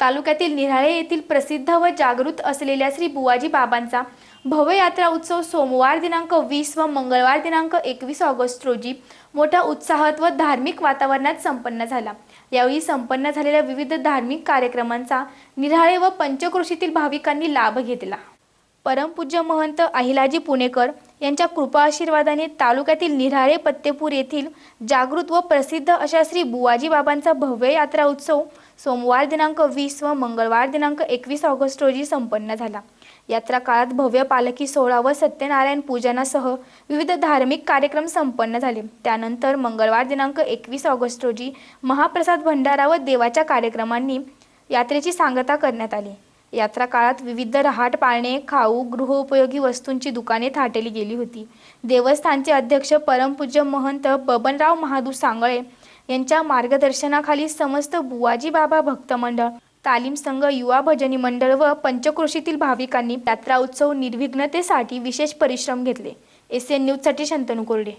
तालुक्यातील निराळे येथील प्रसिद्ध व जागृत असलेल्या श्री बुवाजी बाबांचा भव्य यात्रा उत्सव सोमवार दिनांक वीस व मंगळवार दिनांक एकवीस ऑगस्ट रोजी मोठ्या उत्साहात व धार्मिक वातावरणात संपन्न झाला. यावेळी संपन्न झालेल्या विविध धार्मिक कार्यक्रमांचा निराळे व पंचक्रोशीतील भाविकांनी लाभ घेतला. परमपूज्य महंत अहिलाजी पुणेकर यांच्या कृपा आशीर्वादाने तालुक्यातील निराळे पत्तेपूर येथील जागृत व प्रसिद्ध अशा श्री बुवाजी बाबांचा भव्य यात्रा उत्सव सोमवार दिनांक वीस व मंगळवार दिनांक एकवीस ऑगस्ट रोजी संपन्न झाला. यात्रा काळात भव्य पालखी सोहळा व सत्यनारायण पूजनासह विविध धार्मिक कार्यक्रम संपन्न झाले. त्यानंतर मंगळवार दिनांक एकवीस ऑगस्ट रोजी महाप्रसाद भंडारा व देवाच्या कार्यक्रमांनी यात्रेची सांगता करण्यात आली. यात्रा काळात विविध रहाट पाळणे खाऊ गृहोपयोगी वस्तूंची दुकाने थाटली गेली होती. देवस्थानचे अध्यक्ष परमपूज्य महंत बबनराव महादू सांगळे यांच्या मार्गदर्शनाखाली समस्त बुवाजी बाबा भक्त मंडळ तालीम संघ युवा भजनी मंडळ व पंचकृषीतील भाविकांनी यात्रा उत्सव निर्विघ्नतेसाठी विशेष परिश्रम घेतले. एस एन न्यूजसाठी शंतनू कोरडे.